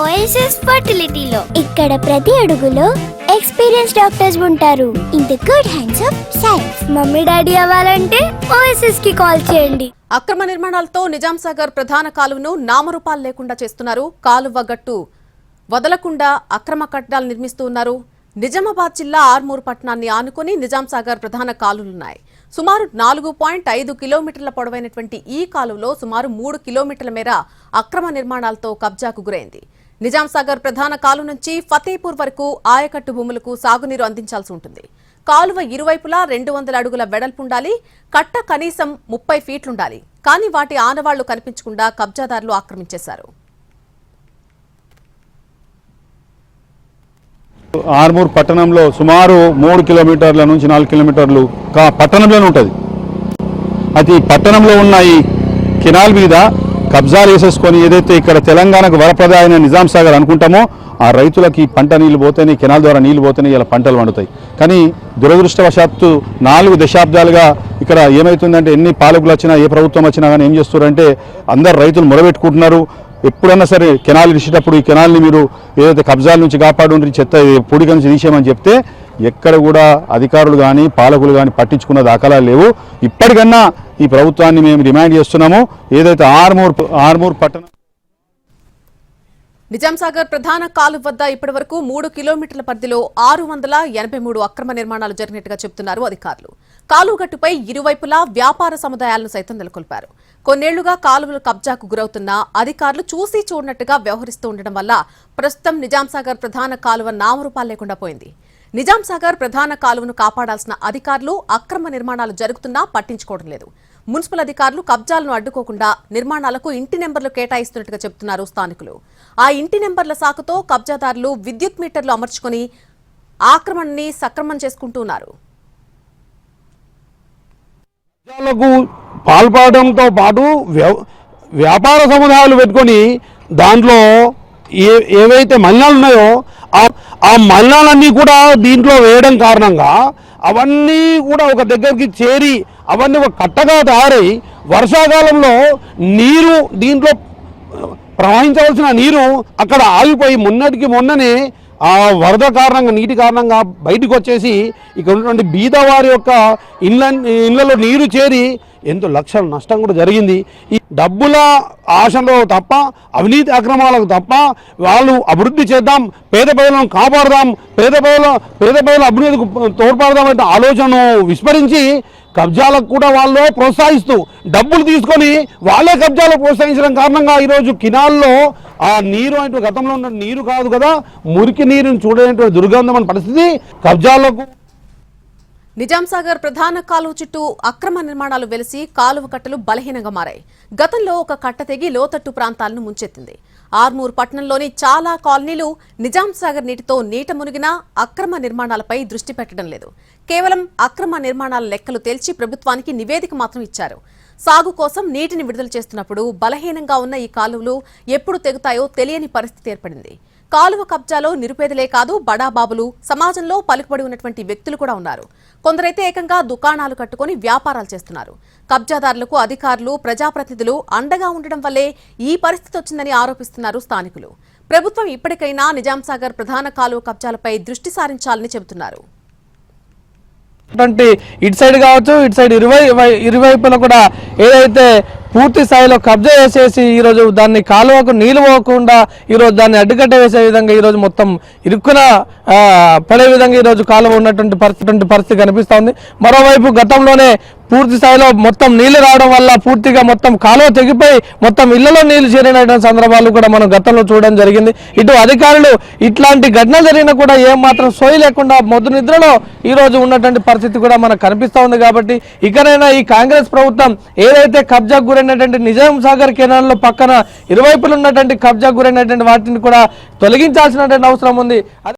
OSS ఫర్టిలిటీలో ఇక్కడ ప్రతి అడుగులో ఎక్స్పీరియన్స్ డాక్టర్స్ ఉంటారు. In the good hands of science mummy daddy అవ్వాలంటే ఓఎస్ఎస్కి కాల్ చేయండి. అక్రమ నిర్మాణాలతో నిజాం సాగర్ ప్రధాన కాలువను నామరూపాలు లేకుండా చేస్తున్నారు. కాలువ గట్టు వదలకుండా అక్రమ కట్టడాలు నిర్మిస్తూ ఉన్నారు. నిజామాబాద్ జిల్లా ఆర్మూర్ పట్టణాన్ని ఆనుకుని నిజాం సాగర్ ప్రధాన కాలువలున్నాయి. సుమారు నాలుగు పాయింట్ ఐదు కిలోమీటర్ల పొడవైనటువంటి ఈ కాలువలో సుమారు మూడు కిలోమీటర్ల మేర అక్రమ నిర్మాణాలతో కబ్జాకు గురైంది. నిజాంసాగర్ ప్రధాన కాలువ నుంచి ఫతేపూర్ వరకు ఆయకట్టు భూములకు సాగునీరు అందించాల్సి ఉంటుంది. కాలువ ఇరువైపులా రెండు వందల అడుగుల వెడల్పుండాలి కట్ట కనీసం ముప్పై ఫీట్లుండాలి. కానీ వాటి ఆనవాళ్ళు కనిపించకుండా కబ్జాదారులు ఆక్రమించేశారు. ఆర్మూర్ పట్టణంలో సుమారు మూడు కిలోమీటర్ల నుంచి నాలుగు కిలోమీటర్లు పట్టణంలోనే ఉంటుంది. అది పట్టణంలో ఉన్న ఈ కెనాల్ మీద కబ్జాలు వేసేసుకొని ఏదైతే ఇక్కడ తెలంగాణకు వరప్రదాయన నిజాం సాగర్ అనుకుంటామో ఆ రైతులకి పంట నీళ్ళు పోతేనే కెనాల్ ద్వారా నీళ్ళు పోతేనే ఇలా పంటలు పండుతాయి. కానీ దురదృష్టవశాత్తు నాలుగు దశాబ్దాలుగా ఇక్కడ ఏమవుతుందంటే ఎన్ని పాలకులు వచ్చినా ఏ ప్రభుత్వం వచ్చినా కానీ ఏం చేస్తున్నారంటే అందరు రైతులు మొరబెట్టుకుంటున్నారు. ఎప్పుడన్నా సరే కెనాల్ ఇచ్చేటప్పుడు ఈ కెనాల్ని మీరు ఏదైతే కబ్జాల నుంచి కాపాడు చెత్త పొడిక నుంచి తీసేయమని చెప్తే ఎక్కడ కూడా అధికారులు కానీ పాలకులు కానీ పట్టించుకున్న దాఖలాలు లేవు. ఇప్పటికన్నా ఈ ప్రభుత్వాన్ని మేము డిమాండ్ చేస్తున్నాము. ఏదైతే ఆర్మూర్ ఆర్మూర్ పట్టణం నిజాంసాగర్ ప్రధాన కాలువ వద్ద ఇప్పటి వరకు మూడు కిలోమీటర్ల పరిధిలో ఆరు వందల ఎనభై మూడు అక్రమ నిర్మాణాలు జరిగినట్టుగా చెబుతున్నారు అధికారులు. కాలువగట్టుపై ఇరువైపులా వ్యాపార సముదాయాలను సైతం నెలకొల్పారు. కొన్నేళ్ళుగా కాలువలు కబ్జాకు గురవుతున్న అధికారులు చూసి చూడనట్టుగా వ్యవహరిస్తూ ఉండడం వల్ల ప్రస్తుతం నిజాంసాగర్ ప్రధాన కాలువ నామరూపాలు లేకుండా పోయింది. నిజాం సాగర్ ప్రధాన కాలువను కాపాడాల్సిన అధికారులు అక్రమ నిర్మాణాలు జరుగుతున్నా పట్టించుకోవడం లేదు. మున్సిపల్ అధికారులు కబ్జాలను అడ్డుకోకుండా నిర్మాణాలకు ఇంటి నెంబర్లు కేటాయిస్తున్నట్టుగా చెబుతున్నారు స్థానికులు. ఆ ఇంటి నెంబర్ల సాకుతో కబ్జాదారులు విద్యుత్ మీటర్లు అమర్చుకొని ఆక్రమణని సక్రమం చేసుకుంటున్నారు పాల్పడడంతో పాటు వ్యాపార సముదాయాలు పెట్టుకొని దాంట్లో ఏ ఏవైతే మలినాలు ఉన్నాయో ఆ ఆ మలినాలన్నీ కూడా దీంట్లో వేయడం కారణంగా అవన్నీ కూడా ఒక దగ్గరికి చేరి అవన్నీ ఒక కట్టగా తయారై వర్షాకాలంలో నీరు దీంట్లో ప్రవహించవలసిన నీరు అక్కడ ఆగిపోయి మొన్నటికి మొన్ననే ఆ వరద కారణంగా నీటి కారణంగా బయటకు వచ్చేసి ఇక్కడ ఉన్నటువంటి బీదవారి యొక్క ఇళ్ళ ఇళ్ళలో నీరు చేరి ఎంతో లక్షల నష్టం కూడా జరిగింది. ఈ డబ్బుల ఆశలో తప్ప అవినీతి అక్రమాలకు తప్ప వాళ్ళు అభివృద్ధి చేద్దాం పేద ప్రజలను కాపాడదాం పేద ప్రజల పేద ప్రజల అభివృద్ధికి తోడ్పడదాం ఆలోచనను విస్మరించి కబ్జాలకు కూడా వాళ్ళు ప్రోత్సహిస్తూ డబ్బులు తీసుకొని వాళ్ళే కబ్జాలు ప్రోత్సహించడం కారణంగా ఈరోజు కినాల్లో ఆ నీరు అంటే గతంలో ఉన్న నీరు కాదు కదా మురికి నీరుని చూడేటువంటి దుర్గంధమైన పరిస్థితి కబ్జాలకు నిజాంసాగర్ ప్రధాన కాలువ చుట్టూ అక్రమ నిర్మాణాలు వెలిసి కాలువ కట్టలు బలహీనంగా మారాయి. గతంలో ఒక కట్ట తెగి లోతట్టు ప్రాంతాలను ముంచెత్తింది. ఆర్మూర్ పట్టణంలోని చాలా కాలనీలు నిజాంసాగర్ నీటితో నీట మునిగినా అక్రమ నిర్మాణాలపై దృష్టి పెట్టడం లేదు. కేవలం అక్రమ నిర్మాణాల లెక్కలు తేల్చి ప్రభుత్వానికి నివేదిక మాత్రం ఇచ్చారు. సాగు కోసం నీటిని విడుదల చేస్తున్నప్పుడు బలహీనంగా ఉన్న ఈ కాలువలు ఎప్పుడు తెగుతాయో తెలియని పరిస్థితి ఏర్పడింది. కాలువ కబ్జాలో నిరుపేదలే కాదు బడాబాబులు సమాజంలో పలుకుబడి ఉన్నటువంటి వ్యక్తులు కూడా ఉన్నారు. కొందరైతే ఏకంగా దుకాణాలు కట్టుకొని వ్యాపారాలు చేస్తున్నారు. కబ్జాదారులకు అధికారులు ప్రజాప్రతినిధులు అండగా ఉండడం వల్లే ఈ పరిస్థితి వచ్చిందని ఆరోపిస్తున్నారు స్థానికులు. ప్రభుత్వం ఇప్పటికైనా నిజాంసాగర్ ప్రధాన కాలువ కబ్జాలపై దృష్టి సారించాలని చెబుతున్నారు. ఇటు సైడ్ కావచ్చు ఇటు సైడ్ ఇరువై వై- ఇరువైపులా కూడా ఏదైతే పూర్తి స్థాయిలో కబ్జా చేసేసి ఈరోజు దాన్ని కాలువకు నీళ్ళు పోకుండా ఈరోజు దాన్ని అడ్డుకట్ట వేసే విధంగా ఈరోజు మొత్తం ఇరుక్కున పడే విధంగా ఈరోజు కాలువ ఉన్నటువంటి పరిస్థితి పరిస్థితి కనిపిస్తోంది మరోవైపు గతంలోనే పూర్తి స్థాయిలో మొత్తం నీళ్ళు రావడం వల్ల పూర్తిగా మొత్తం కాలువ తెగిపోయి మొత్తం ఇళ్ళలో నీళ్ళు చేరినటువంటి సందర్భాలు కూడా మనం గతంలో చూడడం జరిగింది. ఇటు అధికారులు ఇట్లాంటి ఘటన జరిగినా కూడా ఏమాత్రం మాత్రం సోయి లేకుండా మొద్దు నిద్రలో ఈ రోజు ఉన్నటువంటి పరిస్థితి కూడా మనకు కనిపిస్తూ ఉంది కాబట్టి ఇకనైనా ఈ కాంగ్రెస్ ప్రభుత్వం ఏదైతే కబ్జా గురైనటువంటి నిజాం సాగర్ కెనాల్లో పక్కన ఇరువైపులు ఉన్నటువంటి కబ్జా గురైనటువంటి వాటిని కూడా తొలగించాల్సినటువంటి అవసరం ఉంది.